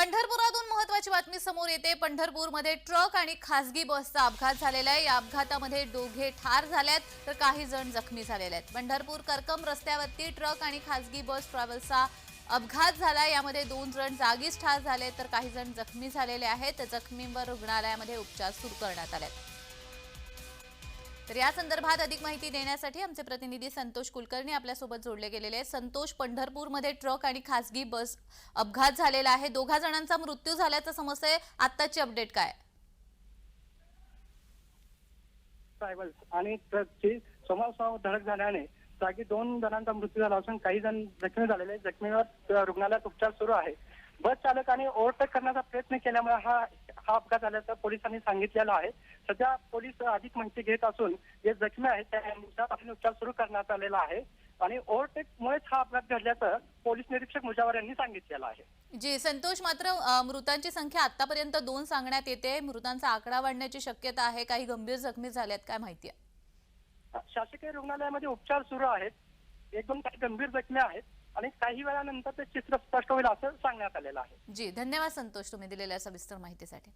पंढरपुरातून महत्वाची बातमी समोर येते. पंढरपूरमध्ये ट्रक आणि खासगी बसचा अपघात झालेला आहे. या अपघातामध्ये दोघे ठार झालेत तर काही जण जखमी झालेले आहेत. पंढरपूर करकम रस्त्यावरती ट्रक आणि खासगी बस ट्रॅव्हल्सचा अपघात झाला. यामध्ये दोन जण जागीच ठार झाले तर काही जण जखमी झालेले आहेत. जखमींवर रुग्णालयामध्ये उपचार सुरू करण्यात आले आहेत. तर या संदर्भात अधिक माहिती देण्यासाठी आमचे प्रतिनिधी संतोष कुलकर्णी आपल्यासोबत जोडले गेलेले आहेत. संतोष पंढरपूरमध्ये ट्रक आणि खासगी बस अपघात झालेला आहे. दोघा जणांचा मृत्यू झाल्याचं समजतंय आत्ताची अपडेट काय? आणि ट्रकची समोरासमोर धडक झाल्याने जागी दोन जणांचा मृत्यू झाला असून काही जण जखमी झालेले जखमीवर रुग्णालयात उपचार सुरू आहे. बस चालकाने ओव्हरटेक करण्याचा प्रयत्न केल्यामुळे हा हा अपघात झाल्याचं पोलिसांनी सांगितलेलं आहे. सध्या पोलीस अधिक माहिती घेत असून जे जखमी आहेत त्यांचा आपण उपचार सुरू करण्यात आलेला आहे आणि ओव्हरटेकमुळेच हा अपघात घडल्याचं पोलीस निरीक्षक मुजावर यांनी सांगितलेलं आहे. जी संतोष मात्र मृतांची संख्या आतापर्यंत दोन सांगण्यात येते. मृतांचा आकडा वाढण्याची शक्यता आहे. काही गंभीर जखमी झाल्यात. काय माहिती आहे? शासकीय रुग्णालयामध्ये उपचार सुरू आहेत. एक दोन काही गंभीर जखमी आहेत. आणि काही वेळानंतर ते चित्र स्पष्ट होईल असं सांगण्यात आलेलं आहे. जी धन्यवाद संतोष तुम्ही दिलेल्या सविस्तर माहितीसाठी.